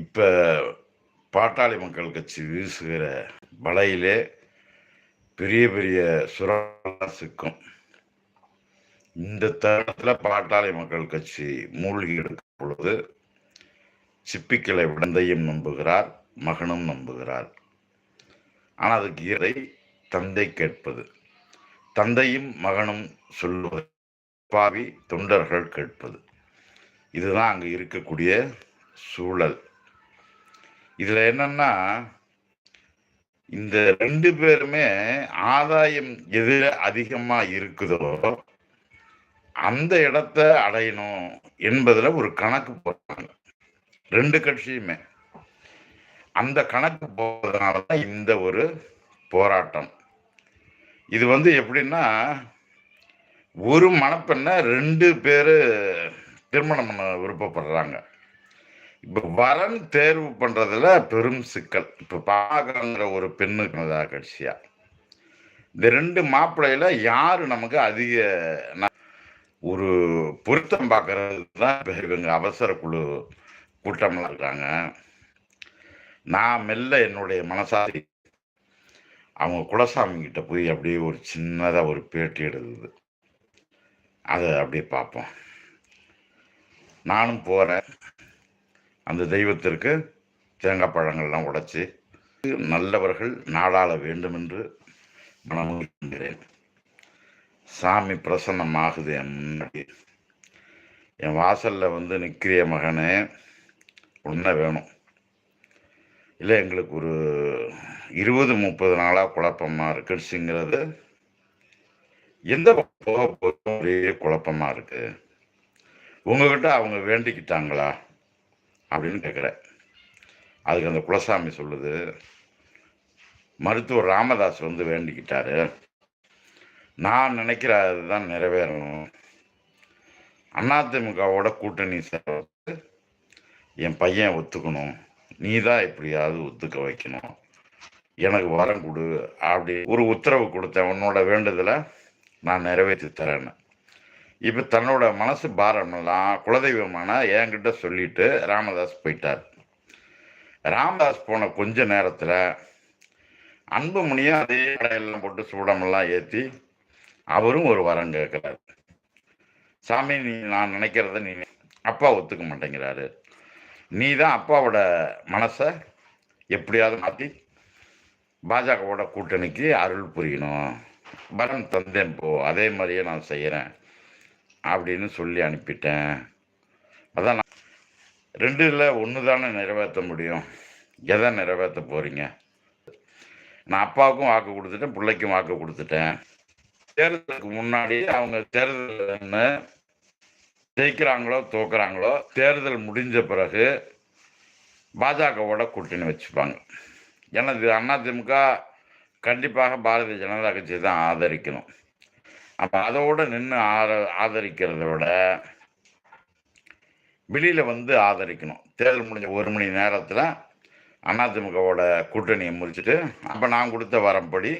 இப்போ பாட்டாளி மக்கள் கட்சி வீசுகிற வலையிலே பெரிய பெரிய சுறா சிக்கும். இந்த தருணத்தில் பாட்டாளி மக்கள் கட்சி மூழ்கி எடுக்கும் பொழுது சிப்பிக்களை விடந்தையும் நம்புகிறார் மகனும் நம்புகிறார். ஆனால் அதுக்கு இறை தந்தை கேட்பது. தந்தையும் மகனும் சொல்லுவது பாவி தொண்டர்கள் கேட்பது. இதுதான் அங்கே இருக்கக்கூடிய சூழல். இதில் என்னன்னா இந்த ரெண்டு பேருமே ஆதாயம் எது அதிகமாக இருக்குதோ அந்த இடத்த அடையணும் என்பதில் ஒரு கணக்கு போடுறாங்க ரெண்டு கட்சியுமே. அந்த கணக்கு போவதனால தான் இந்த ஒரு போராட்டம். இது வந்து எப்படின்னா ஒரு மணப்பெண்ணை ரெண்டு பேர் திருமணம் பண்ண விருப்பப்படுறாங்க. இப்போ வரன் தேர்வு பண்றதுல பெரும் சிக்கல். இப்போ பாகங்கிற ஒரு பெண்ணுக்கு கட்சியா. இந்த ரெண்டு மாப்பிள்ளையில யார் நமக்கு அதிக ந- ஒரு பொருத்தம் பார்க்கறது தான் இவங்க அவசர குழு கூட்டம்லாம் இருக்காங்க. நான் மெல்ல என்னுடைய மனசாரி அவங்க குலசாமி கிட்ட போய் அப்படியே ஒரு சின்னதாக ஒரு பேட்டி எடுக்குது அதை அப்படியே பார்ப்போம். நானும் போகிறேன் அந்த தெய்வத்திற்கு தேங்காய் பழங்கள்லாம் உடைச்சி நல்லவர்கள் நாடாள வேண்டும் என்று மனமுகிறேன் சாமி பிரசன்னமாகுது என் முன்னாடி. என் வாசலில் வந்து நிற்கிறிய மகனே ஒன்றை வேணும். இல்லை எங்களுக்கு ஒரு இருபது முப்பது நாளாக குழப்பமாக இருக்குங்கிறது எந்த போக போதும் ஒரே குழப்பமாக இருக்குது உங்ககிட்ட அவங்க வேண்டிக்கிட்டாங்களா? அப்படின்னு கேட்குறேன். அதுக்கு அந்த குலசாமி சொல்லுது மருத்துவர் ராமதாஸ் வந்து வேண்டிக்கிட்டாரு. நான் நினைக்கிற அதுதான் நிறைவேறணும். அதிமுகவோட கூட்டணி சேர்த்து என் பையன் ஒத்துக்கணும். நீ தான் எப்படியாவது ஒத்துக்க வைக்கணும். எனக்கு வரம் கொடு. அப்படி ஒரு உத்தரவு கொடுத்தேன். உன்னோட வேண்டுதலை நான் நிறைவேற்றி தரேன்னு. இப்போ தன்னோட மனசு பாரமெல்லாம் குலதெய்வமான என்கிட்ட சொல்லிட்டு ராமதாஸ் போயிட்டார். ராமதாஸ் போன கொஞ்ச நேரத்தில் அன்புமணியும் அதே கடையெல்லாம் போட்டு சூடமெல்லாம் ஏற்றி அவரும் ஒரு வரம் கேட்குறாரு. சாமி நீ நான் நினைக்கிறத நீ அப்பா ஒத்துக்க மாட்டேங்கிறாரு. நீ தான் அப்பாவோட மனசை எப்படியாவது மாற்றி பாஜகவோட கூட்டணிக்கு அருள் புரியணும். பலன் தந்தேன் போ அதே மாதிரியே நான் செய்கிறேன் அப்படின்னு சொல்லி அனுப்பிட்டேன். அதான் ரெண்டில் ரெண்டுல ஒன்று தானே நிறைவேற்ற முடியும். எதை நிறைவேற்ற போகிறீங்க நான் அப்பாவுக்கும் வாக்கு கொடுத்துட்டேன் பிள்ளைக்கும் வாக்கு கொடுத்துட்டேன். தேர்தலுக்கு முன்னாடி அவங்க தேர்தல் ஜெயிக்கிறாங்களோ தோக்குறாங்களோ தேர்தல் முடிஞ்ச பிறகு பாஜகவோட கூட்டணி வச்சுப்பாங்க. ஏன்னா இது அதிமுக கண்டிப்பாக பாரதிய ஜனதா கட்சி தான் ஆதரிக்கணும். அப்போ அதோட நின்று ஆத ஆதரிக்கிறத விட வெளியில் வந்து ஆதரிக்கணும். தேர்தல் முடிஞ்ச ஒரு மணி நேரத்தில் அதிமுகவோட கூட்டணியை முறிச்சிட்டு அப்போ நான் கொடுத்த வரம்படி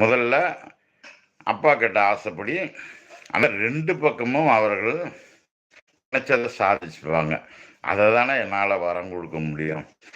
முதல்ல அப்பா கிட்ட ஆசைப்படி ஆனால் ரெண்டு பக்கமும் அவர்கள் நினைச்சதை சாதிச்சுப்பாங்க அதை தானே என்னால் வரம் கொடுக்க முடியும்.